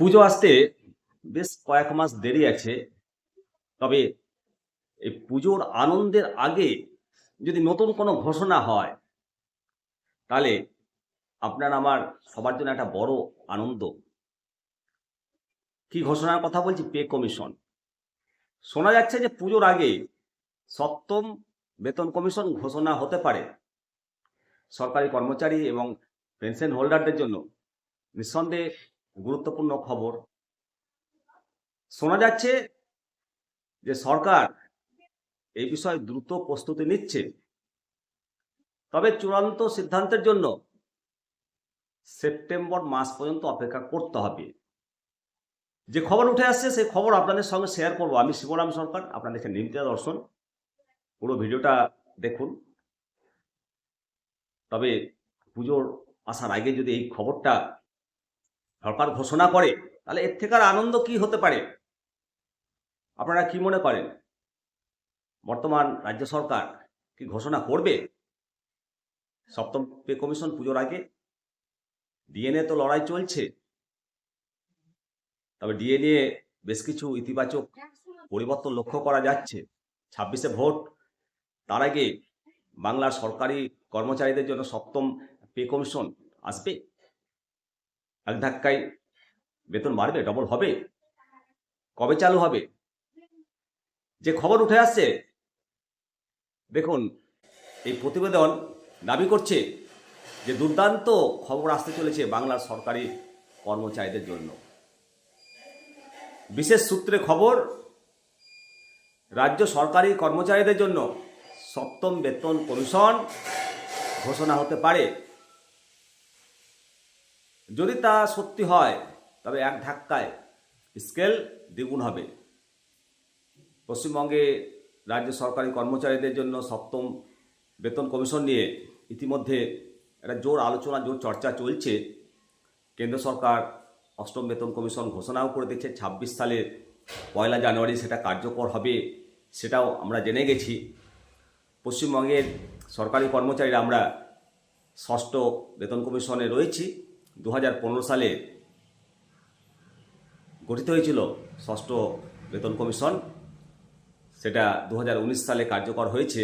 পুজো আসতে বেশ কয়েক মাস দেরি আছে। তবে এই পুজোর আনন্দের আগে যদি নতুন কোনো ঘোষণা হয়, তাহলে আপনার আমার সবার জন্য একটা বড় আনন্দ। কি ঘোষণার কথা বলছি? Pay commission. শোনা যাচ্ছে যে পুজোর আগে সপ্তম বেতন কমিশন ঘোষণা হতে পারে। সরকারি কর্মচারী এবং পেনশন হোল্ডারদের জন্য। নিঃসন্দেহে গুরুত্বপূর্ণ খবর। শোনা যাচ্ছে যে সরকার এই বিষয়ে দ্রুত প্রস্তুতি নিচ্ছে। তবে চূড়ান্ত সিদ্ধান্তের জন্য সেপ্টেম্বর মাস পর্যন্ত অপেক্ষা করতে হবে। যে খবর উঠে আসছে সেই খবর আপনাদের সঙ্গে শেয়ার করব। আমি শিবরাম সরকার আপনারা দেখেন নিমতা দর্শন। পুরো ভিডিওটা দেখুন। তবে পুজোর আসার আগে যদি এই খবরটা সরকার ঘোষণা করে, তাহলে এর থেকে আর আনন্দ কি হতে পারে? আপনারা কি মনে করেন? বর্তমান রাজ্য সরকার কি ঘোষণা করবে? সপ্তম পে কমিশন পুজোর আগে? ডিএনএ তো লড়াই চলছে। তবে ডিএনএ বেশ কিছু ইতিবাচক পরিবর্তন লক্ষ্য করা যাচ্ছে। ছাব্বিশে ভোট, তার আগে বাংলার সরকারি কর্মচারীদের জন্য সপ্তম পে কমিশন আসবে? এক ধাক্কায় বেতন বাড়বে ডবল হবে। কবে চালু হবে? যে খবর উঠে আসছে, দেখুন, এই প্রতিবেদন দাবি করছে যে দুর্দান্ত খবর আসতে চলেছে বাংলার সরকারি কর্মচারীদের জন্য। বিশেষ সূত্রে খবর, রাজ্য সরকারি কর্মচারীদের জন্য সপ্তম বেতন কমিশন ঘোষণা হতে পারে। যদি তা সত্যি হয়, তবে এক ধাক্কায় স্কেল দ্বিগুণ হবে। পশ্চিমবঙ্গে রাজ্য সরকারি কর্মচারীদের জন্য সপ্তম বেতন কমিশন নিয়ে ইতিমধ্যে একটা জোর আলোচনা, জোর চর্চা চলছে। কেন্দ্র সরকার অষ্টম বেতন কমিশন ঘোষণাও করে দিচ্ছে ছাব্বিশ সালের পয়লা জানুয়ারি সেটা কার্যকর হবে সেটাও আমরা জেনে গেছি। পশ্চিমবঙ্গের সরকারি কর্মচারীরা আমরা ষষ্ঠ বেতন কমিশনে রয়েছি। দু হাজার পনেরো সালে গঠিত হয়েছিল ষষ্ঠ বেতন কমিশন। সেটা দু হাজার উনিশ সালে কার্যকর হয়েছে।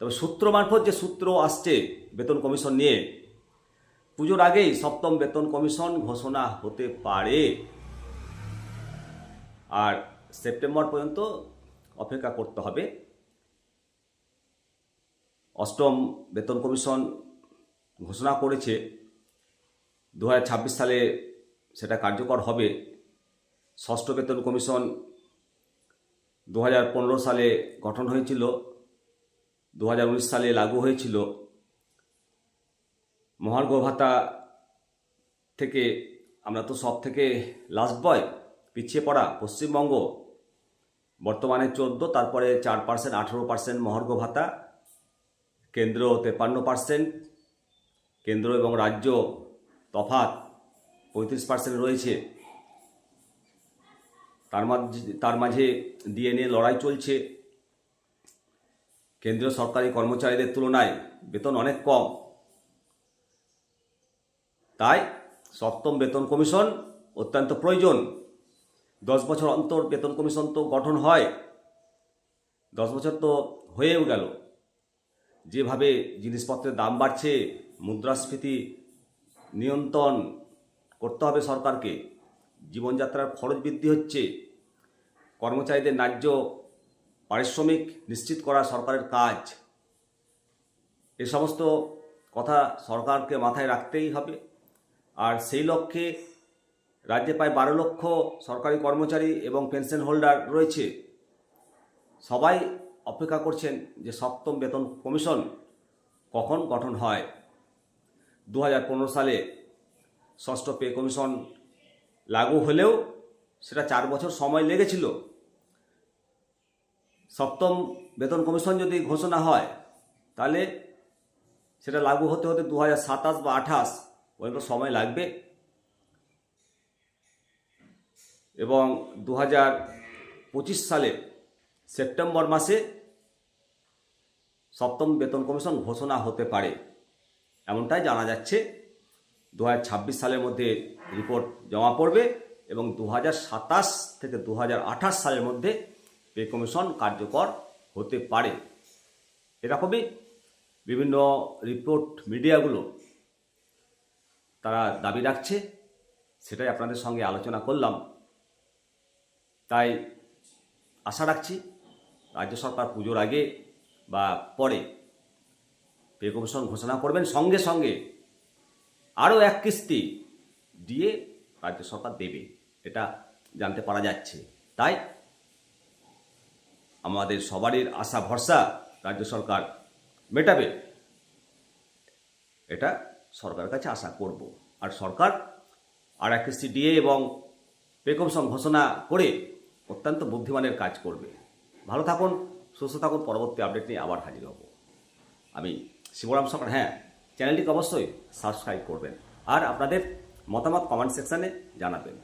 তবে সূত্র মারফত যে সূত্র আসছে বেতন কমিশন নিয়ে, পুজোর আগেই সপ্তম বেতন কমিশন ঘোষণা হতে পারে। আর সেপ্টেম্বর পর্যন্ত অপেক্ষা করতে হবে। অষ্টম বেতন কমিশন ঘোষণা করেছে। দু হাজার ছাব্বিশ সালে সেটা কার্যকর হবে। ষষ্ঠ বেতন কমিশন দু হাজার পনেরো সালে গঠন হয়েছিল। দু হাজার উনিশ সালে লাগু হয়েছিল। মহার্ঘ ভাতা থেকে আমরা তো সব থেকে লাস্ট বয় পিছিয়ে পড়া পশ্চিমবঙ্গ। বর্তমানে চোদ্দ, তারপরে চার পার্সেন্ট আঠেরো পার্সেন্ট মহার্ঘ ভাতা। কেন্দ্র তেপান্ন পার্সেন্ট কেন্দ্র এবং রাজ্য তফাত পঁয়ত্রিশ পার্সেন্ট রয়েছে। তার মাঝে তার মাঝে ডিএনএ লড়াই চলছে। কেন্দ্রীয় সরকারি কর্মচারীদের তুলনায় বেতন অনেক কম। তাই সপ্তম বেতন কমিশন অত্যন্ত প্রয়োজন। দশ বছর অন্তর বেতন কমিশন তো গঠন হয়। দশ বছর তো হয়েও গেল। যেভাবে জিনিসপত্রের দাম বাড়ছে, মুদ্রাস্ফীতি নিয়ন্ত্রণ করতে হবে সরকারকে। জীবনযাত্রার খরচ বৃদ্ধি হচ্ছে। কর্মচারীদের ন্যায্য পারিশ্রমিক নিশ্চিত করা সরকারের কাজ। এ সমস্ত কথা সরকারকে মাথায় রাখতেই হবে। আর সেই লক্ষ্যে রাজ্যে প্রায় বারো লক্ষ সরকারি কর্মচারী এবং পেনশন হোল্ডার রয়েছে। সবাই অপেক্ষা করছেন যে সপ্তম বেতন কমিশন কখন গঠন হয়। দু হাজার পনেরো সালে ষষ্ঠ পে কমিশন লাগু হলেও সেটা চার বছর সময় লেগেছিল। সপ্তম বেতন কমিশন যদি ঘোষণা হয়, তাহলে সেটা লাগু হতে হতে দু সাতাশ বা আঠাশ পর্যন্ত সময় লাগবে। এবং দু পঁচিশ সালে সেপ্টেম্বর মাসে সপ্তম বেতন কমিশন ঘোষণা হতে পারে। এমনটাই জানা যাচ্ছে। দু হাজার ছাব্বিশ সালের মধ্যে রিপোর্ট জমা পড়বে এবং দু থেকে দু সালের মধ্যে পে কমিশন কার্যকর হতে পারে। এরকমই বিভিন্ন রিপোর্ট মিডিয়াগুলো তারা দাবি রাখছে, সেটাই আপনাদের সঙ্গে আলোচনা করলাম। তাই আশা রাখছি রাজ্য সরকার পুজোর আগে বা পরে পে কমিশন ঘোষণা করবেন সঙ্গে সঙ্গে। আরও এক কিস্তি দিয়ে রাজ্য সরকার দেবে, এটা জানতে পারা যাচ্ছে। তাই আমাদের সবারই আশা, ভরসা রাজ্য সরকার মেটাবে। এটা সরকারের কাছে আশা করব। আর সরকার আর এক কিস্তি দিয়ে এবং পে কমিশন ঘোষণা করে অত্যন্ত বুদ্ধিমানের কাজ করবে। ভালো থাকুন, সুস্থ থাকুন, পরবর্তী আপডেট নিয়ে আবার হাজির হব। আমি শিবরাম সরকার হ্যাঁ চ্যানেলটিকে অবশ্যই সাবস্ক্রাইব করবেন। আর আপনাদের মতামত কমেন্ট সেকশানে জানাবেন।